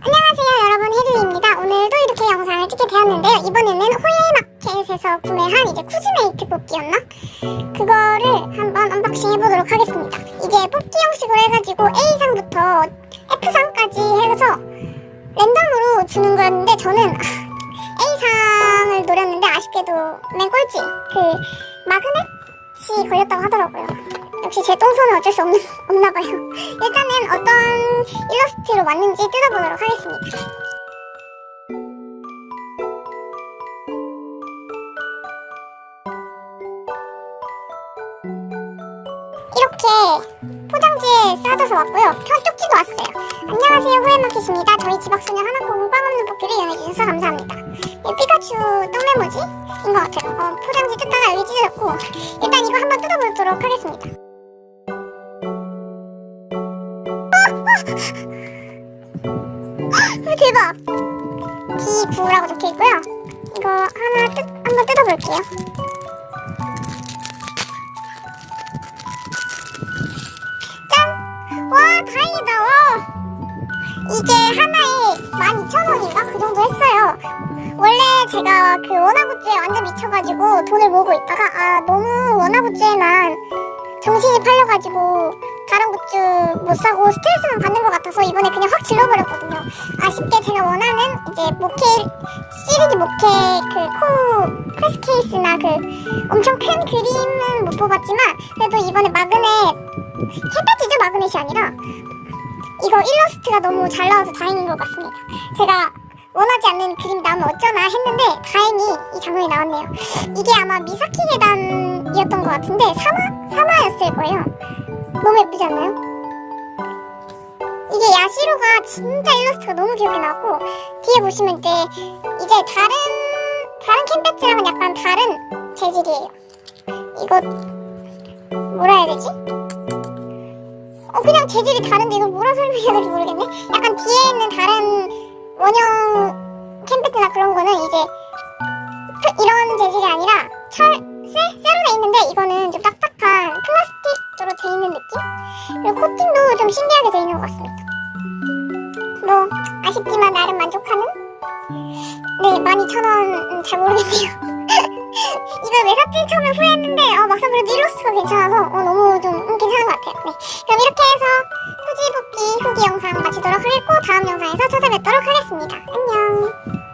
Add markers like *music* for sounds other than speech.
안녕하세요 여러분. 혜류입니다. 오늘도 이렇게 영상을 찍게 되었는데요. 이번에는 호예마켓에서 구매한 이제 쿠즈메이트 뽑기였나? 그거를 한번 언박싱 해보도록 하겠습니다. 이게 뽑기 형식으로 해가지고 A상부터 F상까지 해서 랜덤으로 주는 거였는데 저는 아, A상을 노렸는데 아쉽게도 맨 꼴찌 그 마그넷이 걸렸다고 하더라고요 역시 제 똥손은 어쩔 수 없는, 없나 봐요. 일단은 어떤 일러스트로 왔는지 뜯어보도록 하겠습니다. 이렇게 포장지에 싸져서 왔고요. 편 쪽지도 왔어요. 안녕하세요, 호에마켓입니다. 저희 지박소녀 하나코공 꽝 없는 뽑기를 이용해주셔서 감사합니다. 네, 피카츄 똥메모지인 것 같아요. 어, 포장지 뜯다가 여기 찢어졌고 일단 이거 한번 뜯어보도록 하겠습니다. 대박! D9라고 적혀 있고요. 이거 하나 뜯, 한번 뜯어볼게요. 짠! 와, 다행이다, 와! 이게 하나에 12,000원인가? 그 정도 했어요. 원래 제가 그 원화굿즈에 완전 미쳐가지고 돈을 모으고 있다가, 아, 너무 원화굿즈에만 정신이 팔려가지고 다른 굿즈 못 사고 스트레스만 받는 것 같아서 이번에 그냥 확 질러버렸거든요. 아쉽게 제가 원하는 이제 모케 시리즈 모케 그코 프레스 케이스나 그 엄청 큰 그림은 못 뽑았지만 그래도 이번에 마그넷 캔패티죠 마그넷이 아니라 이거 일러스트가 너무 잘 나와서 다행인 것 같습니다. 제가 원하지 않는 그림 나오면 어쩌나 했는데 다행히 이 장면이 나왔네요. 이게 아마 미사키 계단이었던 것 같은데 사마? 사마였을 거예요. 너무 예쁘지 않나요? 이게 야시로가 진짜 일러스트가 너무 귀엽게 나왔고 뒤에 보시면 이제 이제 다른 다른 캔배츠랑은 약간 다른 재질이에요. 이거 뭐라 해야 되지? 어 그냥 재질이 다른데 이걸 뭐라 설명해야 될지 모르겠네. 약간 뒤에 있는 다른 원형 캔배트나 그런 거는 이제 프- 이런 재질이 아니라 철 쇠? 쇠로 돼 있는데 이거는 좀 딱딱한 플라스틱으로 돼 있는 느낌? 그리고 코팅도 좀 신기하게 돼 있는 것 같습니다. 뭐 아쉽지만 나름 만족하는? 네 12,000원 잘 모르겠네요. *laughs* 이걸 왜 샀지 처음에 후회했는데 어, 막상 그래도 일러스트가 괜찮아서 어, 너무 좀 음, 괜찮은 것 같아요. 네. 그럼 이렇게 해서 후지 뽑기 후기 영상 마치도록 하겠고 다음 영상에서 찾아뵙도록 하겠습니다. 안녕.